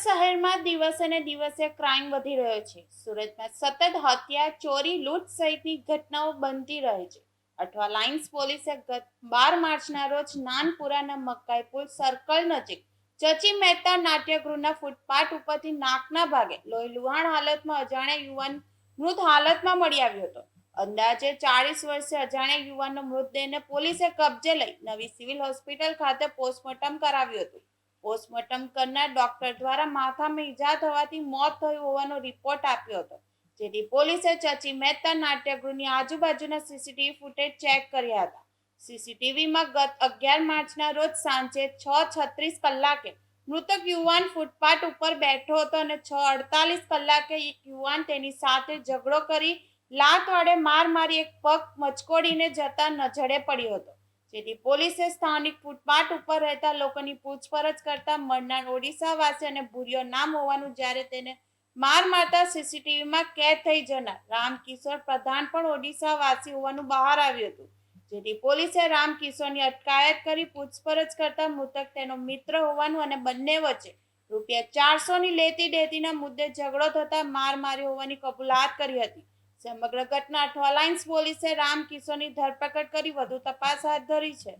સુરત શહેરમાં દિવસે ને દિવસે ક્રાઇમ વધી રહ્યો છે. સુરતમાં સતત હત્યા, ચોરી, લૂંટ સહિતની ઘટનાઓ બનતી રહે છે. અઠવા લાઇન્સ પોલીસે ગત બાર માર્ચના રોજ નાનપુરાના પુલ સર્કલ નજીક ચચી મહેતા નાટ્યગૃહના ફૂટપાથ ઉપરથી નાકના ભાગે લોહી લુહાણ હાલતમાં અજાણ્યા યુવાન મૃત હાલતમાં મળી આવ્યો હતો. અંદાજે ચાળીસ વર્ષે અજાણ્યા યુવાનનો મૃતદેહને પોલીસે કબજે લઈ નવી સિવિલ હોસ્પિટલ ખાતે પોસ્ટમોર્ટમ કરાવ્યું હતું. પોસ્ટમોર્ટમ કરનાર ડોક્ટર દ્વારા માથામાં ઈજા થવાથી મોત થયું હોવાનો રિપોર્ટ આપ્યો હતો. જેથી પોલીસે ચચી મહેતા નાટ્યગૃહની આજુબાજુના સીસીટીવી ફૂટેજ ચેક કર્યા હતા. સીસીટીવીમાં ગત અગિયાર માર્ચના રોજ સાંજે છ છત્રીસ કલાકે મૃતક યુવાન ફૂટપાથ ઉપર બેઠો હતો અને છ અડતાલીસ કલાકે એક યુવાન તેની સાથે ઝઘડો કરી લાત વડે માર મારી એક પગ મચકોડીને જતા નજરે પડ્યો હતો. જેથી પોલીસે સ્થાનિક ફૂટપાથ ઉપર રહેતા લોકોની પૂછપરછ કરતા મળનાર ઓડિશાવાસી અને ભૂરિયો નામ હોવાનું જ્યારે તેને માર મારતા સીસીટીવીમાં કેદ થઈ જનાર. રામકિશોર પ્રધાન પણ ઓડિશાવાસી હોવાનું બહાર આવ્યું હતું. જેથી પોલીસે રામકિશોરની અટકાયત કરી પૂછપરછ કરતા મૃતક તેનો મિત્ર હોવાનું અને બંને વચ્ચે રૂપિયા ચારસોની લેતી દેતીના મુદ્દે ઝઘડો થતા માર માર્યો હોવાની કબૂલાત કરી હતી. સમગ્ર ઘટના અઠવા પોલીસે રામકિશોરની ધરપકડ કરી વધુ તપાસ હાથ ધરી છે.